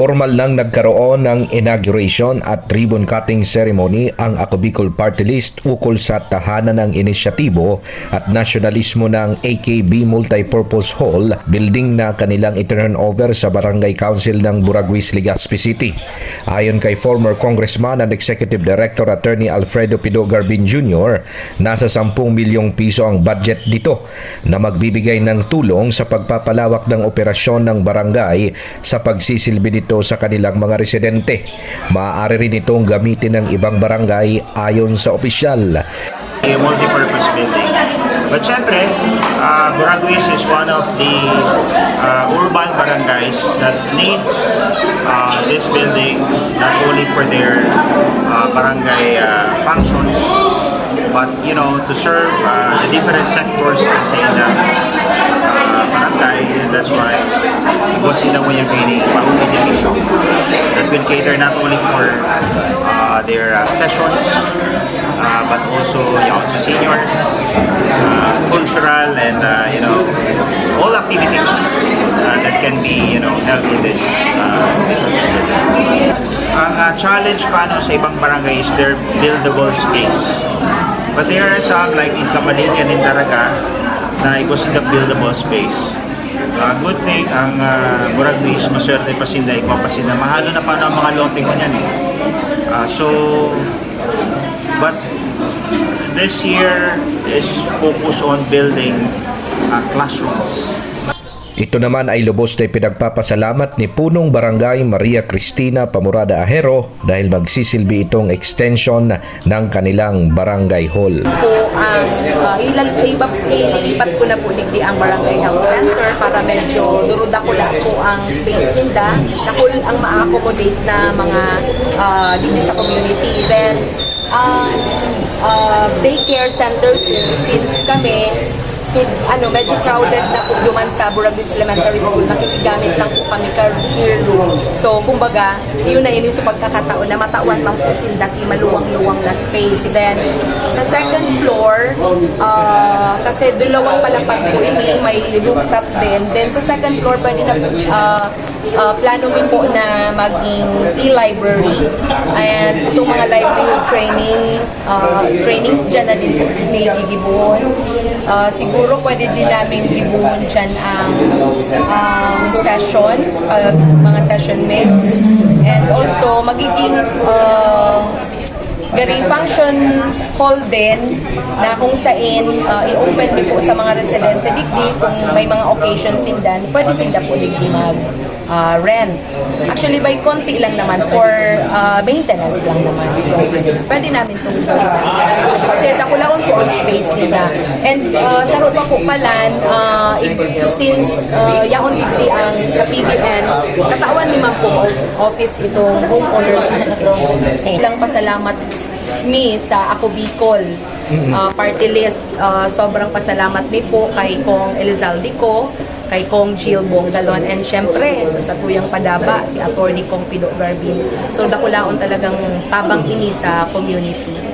Formal nang nagkaroon ng inauguration at ribbon cutting ceremony ang Ako Bicol Party List ukol sa tahanan ng inisyatibo at nasyonalismo ng AKB Multipurpose Hall, building na kanilang iturn over sa Barangay Council ng Buraguis, Legazpi City. Ayon kay former Congressman and Executive Director Attorney Alfredo Pido Garbin Jr., nasa 10 milyong piso ang budget dito na magbibigay ng tulong sa pagpapalawak ng operasyon ng barangay sa pagsisilbi nito sa kanilang mga residente. Maaari rin itong gamitin ng ibang barangay ayon sa opisyal. a multi-purpose building. But syempre, uh, Buraguis is one of the uh, urban barangays that needs uh, this building not only for their uh, barangay uh, functions, but you know to serve uh, the different sectors sa ilang uh, barangay. That's why was in the Muyagini Pauwi Division that will cater not only for uh, their uh, sessions, uh, but also young to seniors, uh, cultural, and uh, you know all activities uh, that can be you know held in this. Uh, ang uh, challenge paano sa ibang barangay is their buildable space. But there are some like in Kamalingan and Daraga na it was in the buildable space. Good thing ang uh, Buraguis maswerte pa sinda ikaw pa sinda mahalo na paano ang mga lote ko niyan eh. Uh, so but this year is focus on building uh, classrooms. Ito naman ay lubos na pinagpapasalamat ni Punong Barangay Maria Cristina Pamurada Ahero dahil magsisilbi itong extension ng kanilang barangay hall. po ang uh, ilal, iba, ililipat ko na po digdi ang Barangay Health Center para medyo durudakula po ang space nila na full ang ma-accommodate na mga uh, digdi sa community. Then, um, uh, daycare center since kami So, ano, medyo crowded na po duman sa Buragis Elementary School. Nakikigamit lang po kami career room. So, kumbaga, yun na yun sa pagkakataon na matawan man po sindaki maluwang-luwang na space. Then, sa second floor, uh, kasi dalawang palapag po ini, may rooftop din. Then, sa second floor, pwede na uh, uh, plano min po na maging e-library. And itong mga livelihood training, uh, trainings dyan na din may gigibuhon. Uh, siguro pwede din namin gibuhon dyan ang ang session, pag mga session mails. And also, magiging uh, Gari function hall din na kung saan uh, i-open din po sa mga residente digdi kung may mga occasions sindan, pwede sinda po digdi mag uh, rent. Actually, by konti lang naman for uh, maintenance lang naman. Pwede namin itong gawin. Kasi takulaon po ang space nila. And uh, sa pa po palan, uh, since uh, yaon digdi ang sa PBN, tatawan ni ma'am po office itong homeowners association. Ilang pasalamat mi sa Ako Bicol uh, party list. Uh, sobrang pasalamat mi po kay Kong Elizalde ko, kay Kong Jill Bongdalon, and syempre sa Satuyang Padaba, si Attorney Kong Pido Garbin. So dakulaon talagang tabang ini sa community.